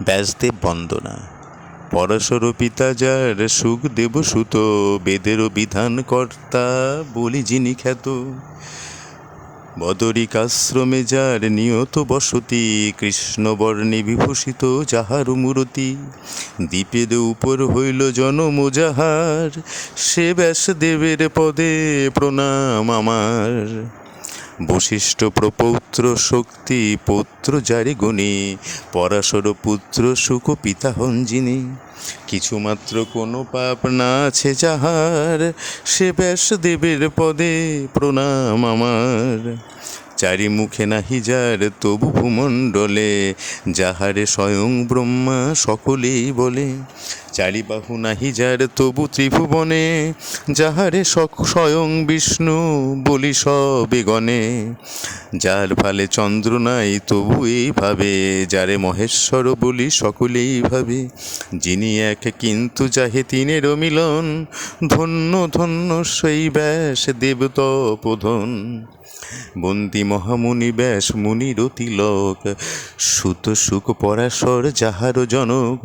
ব্যাসদেব বন্দনা। পরশর পিতা যার সুখদেব সুত বেদেরও বিধান কর্তা বলি যিনি খ্যাত। বদরিকাশ্রমে যার নিয়ত বসতি, কৃষ্ণবর্ণে বিভূষিত যাহার মূরতি দ্বীপের উপর হইল জনম যাহার, সে ব্যাসদেবের পদে প্রণাম আমার। বশিষ্ঠ প্রপৌত্র শক্তি পুত্র যারি গুণী, পরাশর পুত্র সুখ পিতা হন যিনি কিছুমাত্র কোনো পাপ না আছে যাহার, সে ব্যাসদেবের পদে প্রণাম আমার। চারি মুখে নাহি যার, তবু ভূমণ্ডলে যাহারে স্বয়ং ব্রহ্মা সকলেই বলে চারি বাহু নাহি যার, তবু ত্রিভুবনে, যাহারে স্বয়ং বিষ্ণু বলি সবে গণে। যার ফালে চন্দ্র নাই, তবু এইভাবে, যারে মহেশ্বর বলি সকলেই ভাবে। যিনি এক, কিন্তু যাহে তিনেরও মিলন, ধন্য ধন্য সেই ব্যাস দেব তপোধন বন্দি মহামুনি ব্যাস মুনির তিলক সুত সুখ পরাশর যাহার জনক।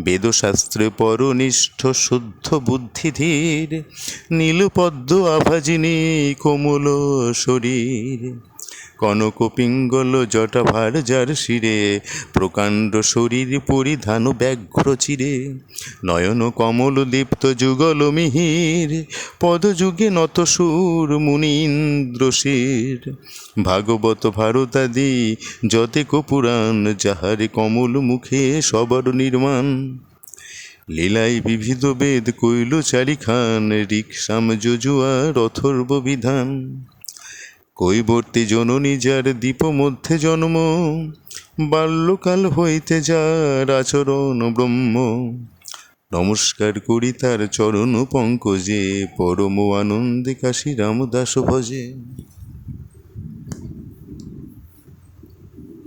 বেদশাস্ত্রে পরনিষ্ঠ শুদ্ধ বুদ্ধিধীর। নীলপদ্ম আভাজিনী কোমল শরীর। কনক পিঙ্গল জটাভার যার শিরে, প্রকাণ্ড শরীর পরিধান ব্যাঘ্র চিরে। নয়ন কমল দীপ্ত যুগল মিহির, পদযুগে নত সুর মুনীন্দ্র শির। ভাগবত ভারতাদি যতেক পুরাণ, যাহারে কমল মুখে সবর নির্মাণ। লীলাই বিবিধ বেদ কইল চারিখান রিক্সাম যজুয়া অথর্ব বিধান। কৈবর্তী জননী যার দ্বীপ মধ্যে জন্ম, বাল্যকাল হইতে যার আচরণ ব্রহ্ম। নমস্কার করি তার চরণ পঙ্কজে, পরম আনন্দে কাশী রামদাস ভজে।